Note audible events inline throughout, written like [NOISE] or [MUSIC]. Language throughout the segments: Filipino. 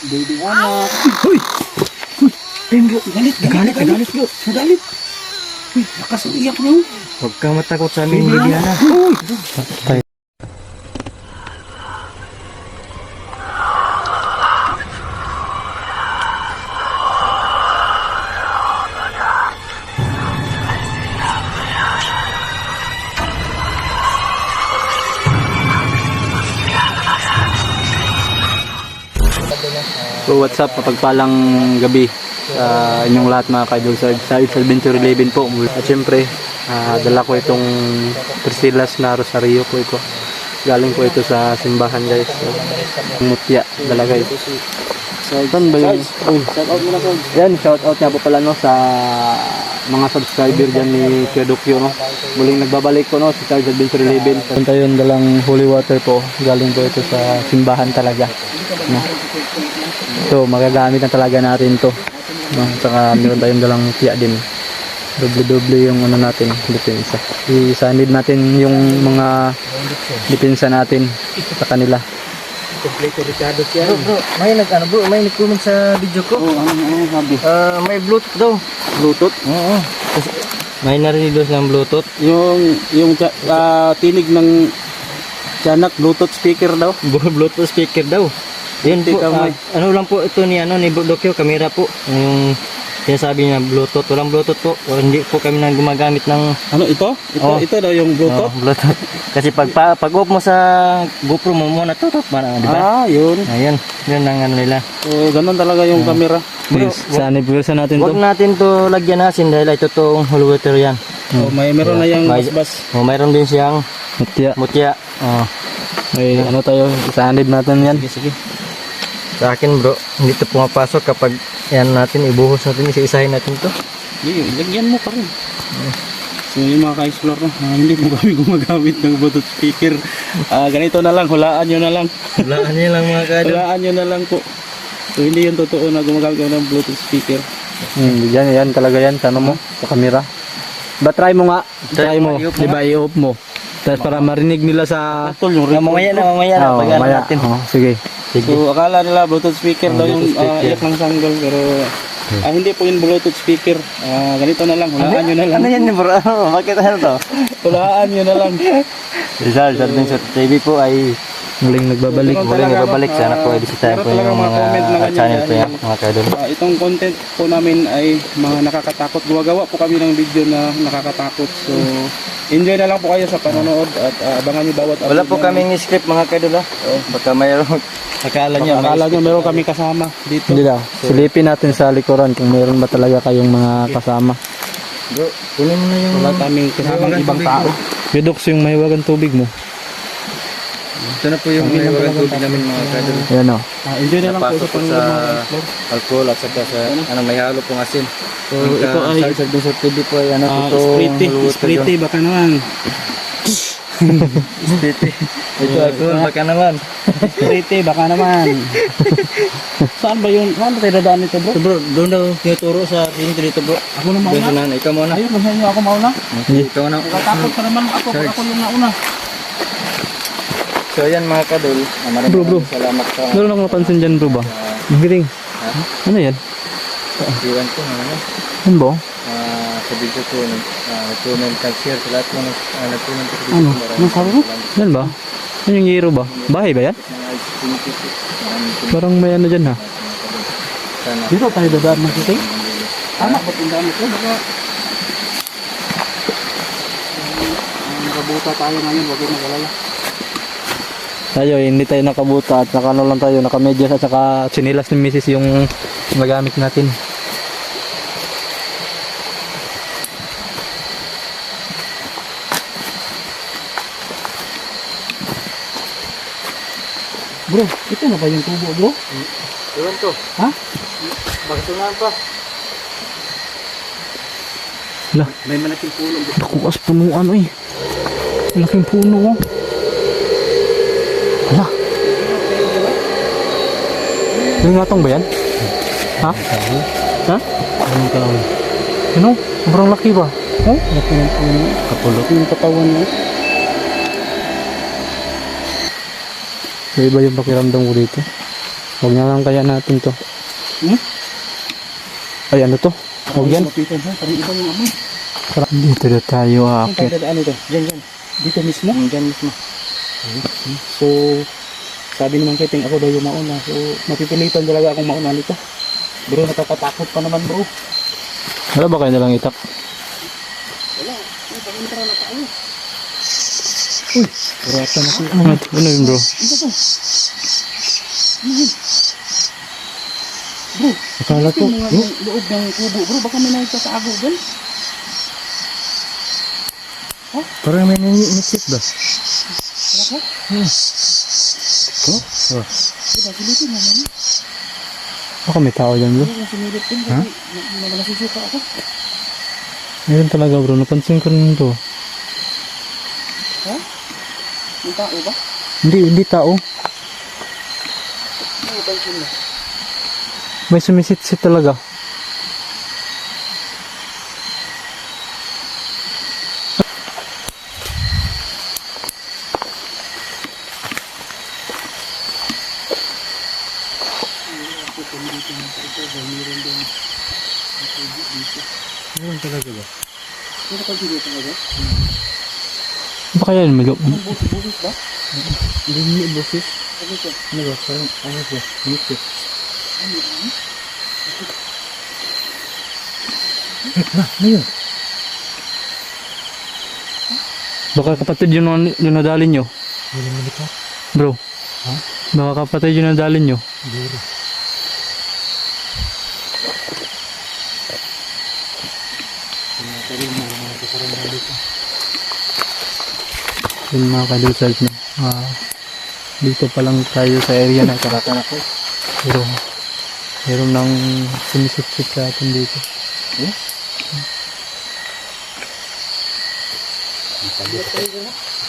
Baby anak. Uy! Pembro, galit, Galit, galit, bro. Nagalit. Uy, lakas ang iyak niyo. Huwag kang matakot sa amin, Liliana. Uy! Tayo. So what's up, mapagpalang gabi sa inyong lahat mga kaidol sa, It's Adventure 11 po. At syempre, ah, dala ko itong Priscilla's na Rosario po ito. Galing po ito sa simbahan guys. So, mutya, dala guys. Saan ba yun? Shout out mo na, Sarge. yan, shout out nga po pala no sa mga subscriber dyan ni Kuya Dokyo no. Muling nagbabalik ko no si Charles Adventure 11. Punta yun dalang holy water po. Galing po ito sa simbahan talaga. No. So magagamit na talaga natin to. No, saka meron tayong dalang tiya din. Doble-doble yung ano natin, depensa. I-sanid natin yung mga depensa natin sa kanila. Kompleto Ricardo siya. Bro, bro, may nag ano bro, may nag-comment sa video ko. Oh, ano, ano, sabi? Ah, may Bluetooth daw. Bluetooth? Oo. May narinig daw silang Bluetooth. Yung, yung ah, tinig ng tiyanak, Bluetooth speaker daw. [LAUGHS] Bluetooth speaker daw. Yun po, may- ano lang po ito ni ano ni Bro Dokyo, camera po. Yung sinasabi niya Bluetooth, walang Bluetooth po. O, hindi po kami nang gumagamit ng Ano ito? Ito, Oh. ito daw yung oh, Bluetooth? Bluetooth. Kasi pag pa, pag off mo sa GoPro mo muna tutok man, di ba? Ah, yun. Ayun, yun ang ano nila. So, ganun talaga yung camera. Please, sanib sa natin Huwag natin to lagyan nasin dahil ito toong holy water yan. Oh, may meron na yung May- basbas. O, mayroon din siyang Mutya. mutya. Oh. Ay, ano tayo, sanib natin yan. Sige, sige. Sa akin bro, hindi ito pumapasok kapag yan natin, ibuhos natin, isa-isahin natin to. Hindi, lagyan mo pa rin. So yung mga ka-explore no, ah, hindi po kami gumagamit ng Bluetooth speaker. Ah, ganito na lang, hulaan nyo na lang. Walaan niya lang mga kadol. Hulaan nyo na lang po. So hindi yung totoo na gumagamit kami ng Bluetooth speaker. Hmm, yan, yan talaga yan. Sa ano mo? Sa camera. Ba, try mo nga. Try, Try mo. Di ba, i-off mo. Tapos para marinig nila sa... Tol, yung record. mamaya na, mamaya na, Oo, pag mamaya. natin. Oo, sige. Sige. So akala nila Bluetooth speaker daw yung ah, speaker. iyak ng sanggol pero ah, hindi po yung Bluetooth speaker. Ah, ganito na lang, hulaan nyo na lang. Ano yan bro? [LAUGHS] Bakit ano to? Hulaan nyo na lang. Rizal, Adventure TV po ay Muling nagbabalik. Ganun muling no? Sana po Ah, ay bisitahin meron po yung mga mga channel po yan. mga kadol. Ah, itong content po namin ay mga nakakatakot. Gumagawa po kami ng video na nakakatakot. So, enjoy na lang po kayo sa panonood at ah, abangan nyo bawat Wala po kaming script mga kadol ha. Oh, baka mayroon. Akala may akala script meron kami kasama dito. Hindi daw. Silipin natin sa likuran kung meron ba talaga kayong mga kasama. Bro, kunin mo na yung... Wala kaming kasama Mahiwagan ibang tubig tao. Pidox yung mahiwagang tubig mo. Ito na po yung mahiwagan tubig namin mga kadol. Yan o. Ah, enjoy na lang po sa explore. alcohol at saka sa ano may halo pong asin. So, ito ay sa TV po ay ano ah, sprite. hulutan Sprite, baka naman. Sprite. Ito alcohol baka naman. Sprite, baka naman. Saan ba yun? Saan ba tayo dadaan nito bro? So bro, doon daw tinuturo sa dito dito bro. Ako na Doon mauna. nanay. Ikaw muna. Ayun, masahin nyo ako mauna. Okay, ikaw na. Nakatakot ka naman ako. Charge. Ako yung nauna. So yan mga kadol. Maraming Bro, bro. salamat sa Meron akong napansin dyan bro ba? Giring. Ano yan? iwan ko ano. Ano ba? Sa video ko, uh, comment, nag-share sa lahat mo uh, nag-comment sa video Ano? ko. Ano sabi mo? Yan ba? Yan yung hero ba? Bahay ba yan? Parang may ano dyan ha. Dito tayo dadaan ng kiting? Tama ba tindaan ito? Baka... Ang kabuta tayo ngayon, wag yung mag-alala. Tayo, hindi tayo nakabuta at naka ano lang tayo, nakamedyas at saka sinilas ni Mrs. yung magamit natin. Bro, ito na ba yung tubo bro? Iwan to. Ha? Bakit tunahan pa? Wala, May malaking puno bro. takuas punuan eh. Laking puno oh. Wala. Yung ngatong ba yan? Ha? Ha? Anong kaon? Ano? Sobrang laki ba? Oh? Laki ng puno. Kapulot. Yung katawan niya. May iba yung pakiramdam ko dito. Huwag na lang kaya natin to. Hmm? Ay, ano to? Huwag yan. Parang iba yung amoy. Dito na tayo Ang akit. pagdadaan ito, dyan, dyan. Dito mismo? Dyan mismo. So, sabi naman kay Ting, ako daw yung mauna. So, mapipilitan talaga akong mauna nito. Bro, nakakatakot pa naman bro. Wala ba kayo nalang itak? Wala, may pag-intro na tayo. Kurata na siya. Ano, ano yun bro? Bro, Akala ko. ito mga loob ng kubo. Bro, baka may nagtatago dyan. Parang may nangyikit ba? Wala ka? Oh? Oh. Diba, silipin naman. Baka may tao dyan bro. Bro, kung sinilip din, kasi na- na- nasisuka ako. Meron talaga bro. Napansin ko rin to. May tao ba? Hindi, hindi tao. Ba? May sumisit-sit talaga. Meron talaga ba? Dito talaga? Ano kaya yun? Mag- busis-busis ba? Hindi niyo boses. Ano ito? Ano ba? Parang ano ba? Ngipit. Ano? Ano? Ano yun? Baka kapatid yun yung nadali nyo. Hindi naman ito. Bro. Ha? Baka kapatid yung nadali nyo. Biro. Yun mga kadusals no. Ah, dito pa lang tayo sa area na po. Pero meron nang sumisip-sip sa atin dito. Eh?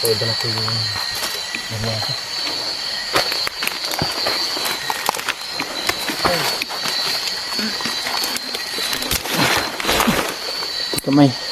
Pwede na po yung Kamay.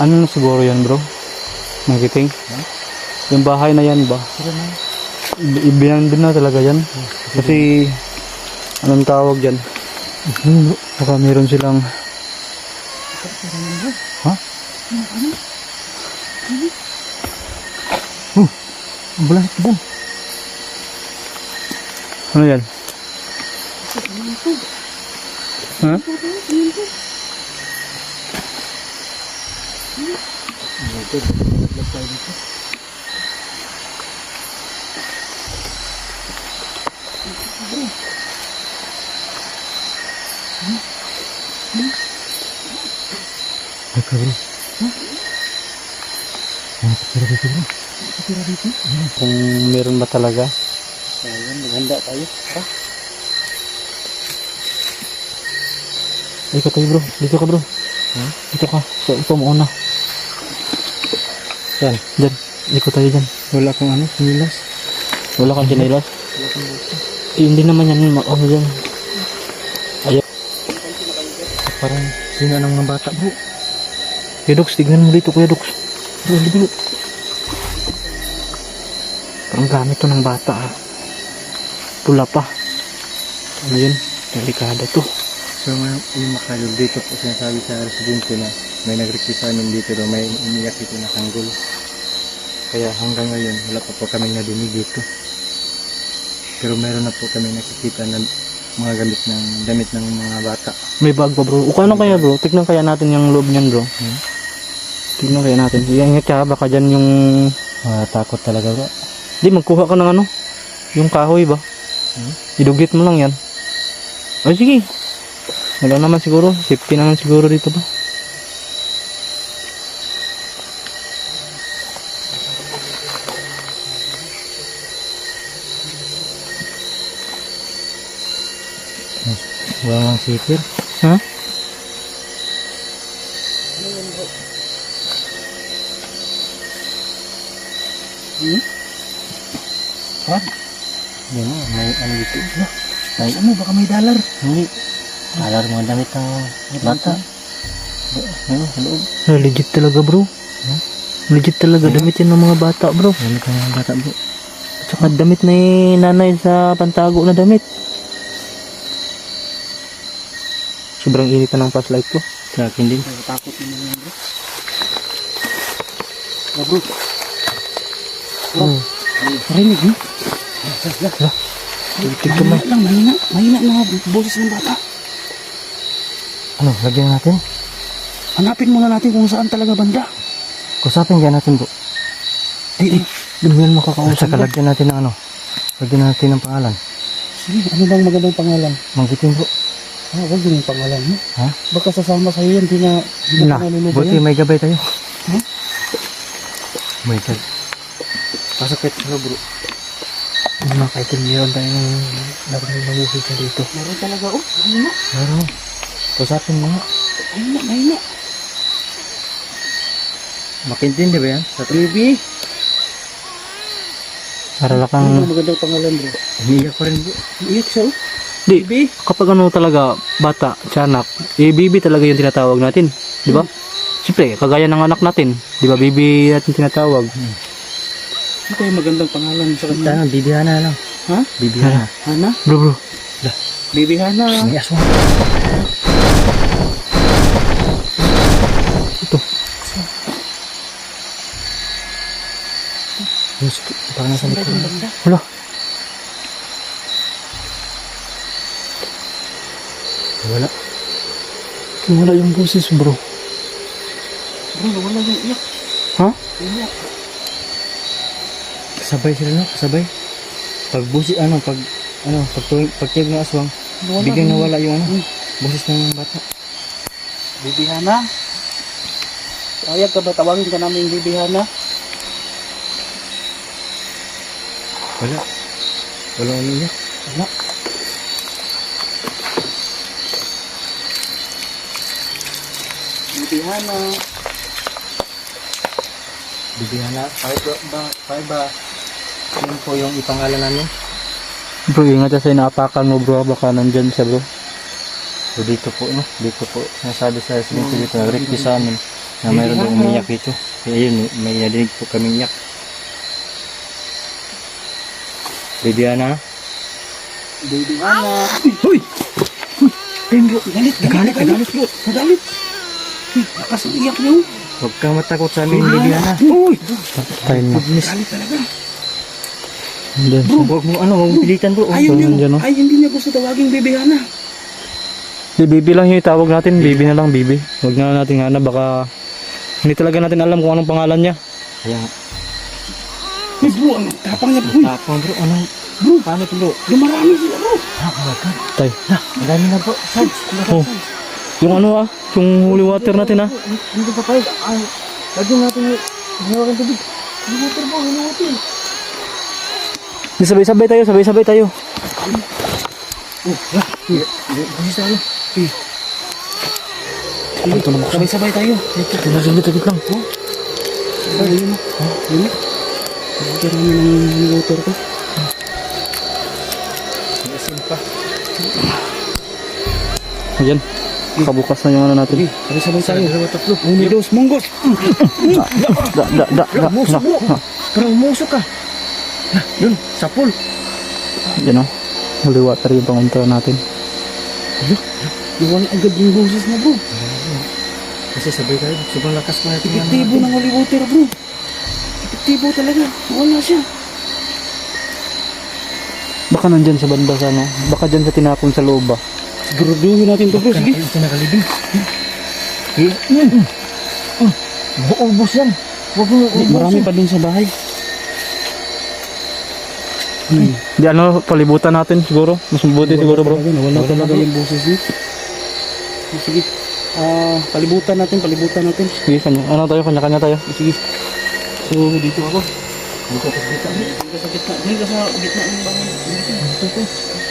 Ano na siguro yan bro? Magiting? Yung bahay na yan ba? I- Ibinandun na talaga yan. Kasi, anong tawag? Hmm, Baka meron silang... Ha? Oh, ang bulas ba? Ano yan? Ha? Ay, dito, bro? Tira dito? Kung meron ba talaga? Ayan, maghanda tayo. Ha? Dito tayo, bro. Dito ka, bro. Dito ka. So, ito mauna. Yan. Diyan. Ikot tayo dyan. Wala kang ano, sinilas. Wala kang sinilas? Eh, hindi naman yan. ma- Ano yan? Ayaw. Parang sinanang ng bata, bro. Kuya Dox, tignan mo dito, Kuya Dox. Bro, bro. Parang gamit to ng bata, ah. Pula pa. Ano yun? Delikado to. So, yung makalog dito po sinasabi sa residente na may nag-request sa amin dito daw may umiyak dito na sanggol. Kaya hanggang ngayon, wala pa po kami nadinig dito. Pero meron na po kami nakikita na mga gamit ng damit ng mga bata. May bag pa bro. O kano kaya bro? Tignan kaya natin yung loob niyan bro. Hmm? Tignan kaya natin. Iingat ka baka dyan yung... Ah, takot talaga bro. Di magkuha ka ng ano? Yung kahoy ba? Hmm? Idugit mo lang yan. O sige. Wala naman siguro. Safety naman siguro dito ba? Wala nga sitir. Ha? Ha? Yan may ano dito. May ano, baka may dollar. Hindi. Alar mga damit ng bata. Ano, sa loob. Ah, legit talaga bro. Legit talaga. Damit yan ng mga bata bro. Damit ng mga bata bro. At saka damit ni nanay sa pantago na damit. Sobrang init na ng flashlight ko. Sa akin din. Takot naman yun, bro. Bro. Oh. Marinig, no? Tignan mo. Mahina lang, mahina. Mahina na boses ng bata. Ano, lagyan natin. Hanapin muna natin kung saan talaga banda. Kusapin dyan natin bro. Di, di. Ganyan At makakausap saka lagyan natin ng ano. Lagyan natin ng pangalan. Sige, ano bang magandang pangalan? Manggiting bro. Ah, wag yun yung pangalan mo. Ha? Baka sasama sa'yo yan, di na, di na Na, buti may gabay tayo. Ha? May gabay. Pasok kahit sa loob bro. Mga kaitin meron tayong narinig na buhay ka dito. Meron talaga, oh, mahina. Meron. Kusapin mo nga. Mahina, mahina. Makintindi ba yan? Sa Baby, Para lang ano kang... bang magandang pangalan, bro? Umiiyak ko rin bro. Iyak siya, oh. Di, Baby, kapag ano talaga, bata, tiyanak, eh, baby talaga yung tinatawag natin. Di ba? Siyempre, kagaya ng anak natin. Di ba, baby natin tinatawag. ano kaya magandang pangalan sa kanya? Ano, bibihana lang. Ha? Bibihana. Hana? Bro, bro. Baby Hana. May aswang. Yung Parang nasa likod. Wala. Wala. Wala yung boses, bro. Bro, wala yung iyak. Ha? Iyak. Kasabay sila no? Kasabay. Pag busi, ano, pag, ano, pag, pag tiyag ng aswang, Wala, biglang nawala yung ano, Hmm. boses ng bata. Baby Hana. Ayag ka ba tawagin ka namin Baby Hana? Wala. Wala umiiyak. Wala. Baby Hana. Bibihana. Kahit ba, ba, yun po yung ipangalan namin. Bro, ingat sa inaapakan mo, bro. Baka nandyan siya, bro. So dito po, no? Dito po, nasabi sa residente dito, nag-request sa amin na mayroon daw umiyak dito. Kaya yun, may nadinig po kaming iyak. Bibiana, Hana. Uy! bro, galit, galit, galit, bro. Nagalit. Uy, lakas ng iyak niyo. huwag kang matakot sa amin, Bibiana. Uy! Tayo na. Galit talaga. Siya. Huwag mo, ano, huwag pilitan bro. Ayaw niya, ay hindi niya gusto tawagin Baby Hana. Di, baby lang yung itawag natin. Baby na lang, baby. Huwag na natin hanap. Baka hindi talaga natin alam kung anong pangalan niya. Kaya, Uy, bro, ang tapang niya, bro. Tapang bro, ano, bro, paano to bro? lumarami sila, bro. Ah, oh my god. Tay. Ang dami na bro. Sarge, Oh. Yung ano ah, yung holy water natin ah. Hindi pa pala. Ah, lagyan natin yung hinawakan tubig. Hinawakan bro, hinawakan. Di sabay-sabay tayo, sabay-sabay tayo. Busi sa ano? Sabay-sabay tayo. Saglit, saglit lang. Ay, yun, oh. Yun, oh. Lagyan namin ng water ko. Asin pa. Ayan. Kabukas na yung ano natin. Sige, sabay-sabay tayo. Dalawa, tatlo. Unidos, monggos. Da, da, da, da. Bro. na. Parang umuso ka. Na, dun, sa pool. Yan o. Holy water yung pangunta natin. Nawala agad yung boses na, bro. Kasi sabay tayo. Sobrang lakas pa natin. Epektibo ng holy water, bro. Epektibo talaga. Wala siya. Baka nandyan sa banda sa ano. Baka dyan sa tinapon sa loob ba. Siguraduhin natin to, bro. Sige. Siya nakalibing. Yan. Buubos yan. Huwag mo Marami pa dun sa bahay. Hmm. Di ano, palibutan natin siguro. Mas mabuti siguro bro. Talaga, Nawala talaga yung boses niya. Sige. Ah, palibutan natin, palibutan natin. Sige, kanya. Ano tayo, kanya-kanya tayo. Sige. So, dito ako. Dito sa gitna. Dito sa gitna. Dito sa gitna ng bangon. Dito. Dito.